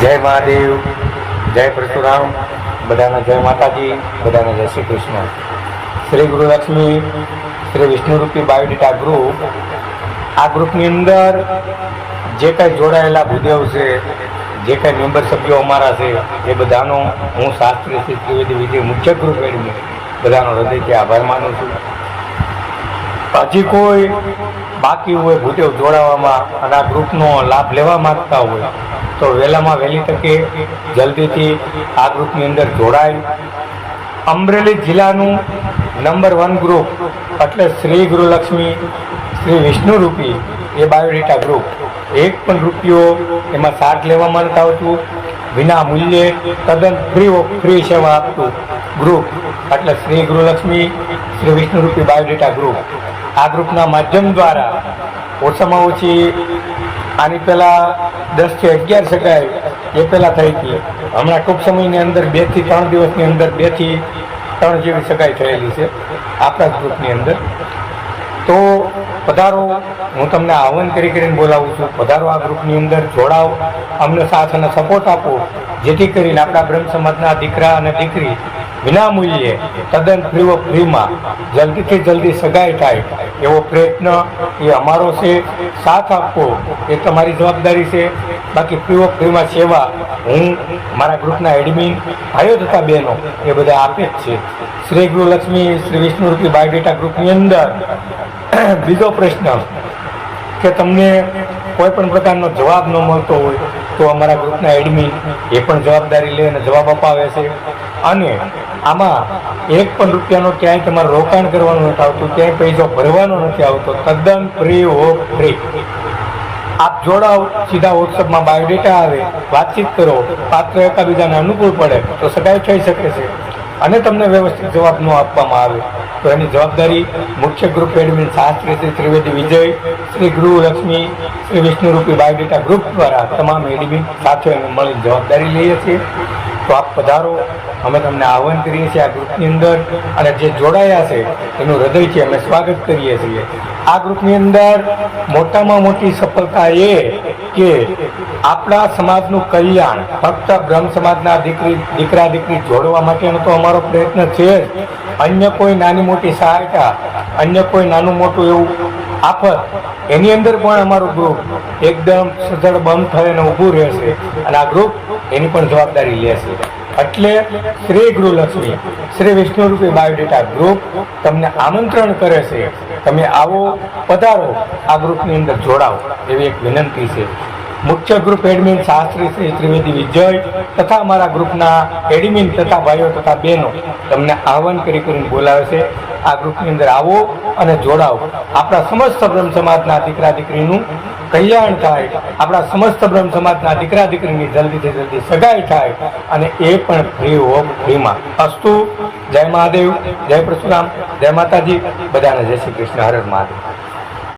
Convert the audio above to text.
જય મહાદેવ, જય પરશુરામ, બધાને જય માતાજી, બધાને જય શ્રી કૃષ્ણ. શ્રી ગુરુલક્ષ્મી શ્રી વિષ્ણુરૂપી બાયોડેટા ગ્રુપ આ ગ્રુપની અંદર જે કાંઈ જોડાયેલા ભૂદેવ છે, જે કાંઈ મેમ્બર સભ્યો અમારા છે, એ બધાનો હું શાસ્ત્રી શ્રી ત્રિવેદી વિજય મુખ્ય ગ્રુપ એડમી બધાનો હૃદયથી આભાર માનું છું. હજી કોઈ બાકી હોય ભૂદેવ જોડાવામાં અને આ ગ્રુપનો લાભ લેવા માગતા હોય તો વહેલામાં વહેલી તકે જલ્દીથી આ ગ્રુપની અંદર જોડાય. અમરેલી જિલ્લાનું નંબર વન ગ્રુપ એટલે શ્રી ગુરુલક્ષ્મી, શ્રી વિષ્ણુરૂપી એ બાયોડેટા ગ્રુપ એક પણ રૂપિયો એમાં સાથ લેવામાં નથી આવતું. વિના મૂલ્યે તદ્દન ફ્રી ઓફ ફ્રી સેવા આપતું ગ્રુપ એટલે શ્રી ગુરુલક્ષ્મી, શ્રી વિષ્ણુરૂપી બાયોડેટા ગ્રુપ આ ગ્રુપના માધ્યમ દ્વારા ઓછામાં ઓછી આની પહેલાં દસથી અગિયાર સગાઈ એ પહેલાં થઈ હતી. હમણાં ટૂંક સમયની અંદર બેથી ત્રણ દિવસની અંદર બેથી ત્રણ જેવી સગાઈ થયેલી છે આપણા ગ્રુપની અંદર. તો પધારો, હું તમને આહ્વાન કરી કરીને બોલાવું છું, પધારો આ ગ્રુપની અંદર, જોડાઓ, અમને સાથ અને સપોર્ટ આપો, જેથી કરીને આપણા બ્રહ્મ સમાજના દીકરા અને દીકરી વિના મૂલ્યે તદ્દન ફ્રી ઓફ ફ્રીમાં જલ્દીથી જલ્દી સગાઈ થાય. એવો પ્રયત્ન એ અમારો છે. સાથ આપવો એ તમારી જવાબદારી છે. બાકી ફ્રી ઓફ ફ્રીમાં સેવા હું મારા ગ્રુપના એડમિન, ભાઈઓ તથા બહેનો, એ બધા આપે જ છે. શ્રી ગૃહલક્ષ્મી શ્રી વિષ્ણુરૂપી બાયોડેટા ગ્રુપની અંદર બીજો પ્રશ્ન કે તમને કોઈ પણ પ્રકારનો જવાબ ન મળતો હોય તો અમારા ગ્રુપના એડમિન એ પણ જવાબદારી લે અને જવાબ અપાવે છે. અને આમાં એક પણ રૂપિયાનો ક્યાંય તમારે રોકાણ કરવાનું નથી આવતું, ક્યાંય પૈસો ભરવાનો નથી આવતો. તદ્દન ફ્રી ઓફ ફ્રી આપ જોડાઓ, સીધા વોટ્સઅપમાં બાયોડેટા આવે, વાતચીત કરો, પાત્ર એકાબીજાને અનુકૂળ પડે તો સગાઈ થઈ શકે છે. અને તમને વ્યવસ્થિત જવાબ ન આપવામાં આવે. તો એની જવાબદારી મુખ્ય group admin Shastri Shri Trivedi Vijay, Shri Grihalakshmi Shri Vishnurupi biodata group દ્વારા તમામ એડમિન સાથે મળી જવાબદારી લઈએ છીએ. તો આપ પધારો. અમે તમને આહવાન કરીએ છીએ આ ગ્રુપની અંદર અને જે જોડાયા છે, એનું હૃદયથી અમે સ્વાગત કરીએ છીએ. આ ગ્રુપની અંદર મોટામાં મોટી સફળતા એ કે આપણા સમાજનું કલ્યાણ, ફક્ત બ્રહ્મ સમાજના દીકરી, દીકરા, દીકરી જોડવા માટેનો તો અમારો પ્રયત્ન છે જ. અન્ય કોઈ નાની મોટી સહાયતા, અન્ય કોઈ નાનું મોટું એવું આફત. એની અંદર પણ અમારું ગ્રુપ એકદમ સજળ બંધ થઈને ઊભું રહેશે. અને આ ગ્રુપ એની પણ જવાબદારી લેશે. એટલે શ્રી ગૃહલક્ષ્મી શ્રી વિષ્ણુરૂપી બાયોડેટા ગ્રુપ તમને આમંત્રણ કરે છે. તમે આવો, પધારો. આ ગ્રુપની અંદર જોડાઓ. એવી એક વિનંતી છે. મુખ્ય ગ્રુપ એડમિન શાસ્ત્રી શ્રી ત્રિવેદી વિજય તથા અમારા ગ્રુપના એડમિન તથા ભાઈઓ તથા બહેનો તમને આહવાન કરી કરીને બોલાવે છે. આ ગ્રુપની અંદર આવો અને જોડાઓ. આપણા સમસ્ત બ્રહ્મ સમાજના દીકરા દીકરીનું કલ્યાણ થાય, આપણા સમસ્ત બ્રહ્મ સમાજના દીકરા દીકરીની જલ્દીથી જલ્દી સગાઈ થાય અને એ પણ ફ્રી ઓફ ફ્રીમાં અસ્તુ, જય મહાદેવ, જય પરશુરામ, જય માતાજી, બધાને જય શ્રી કૃષ્ણ. હર મહાદેવ.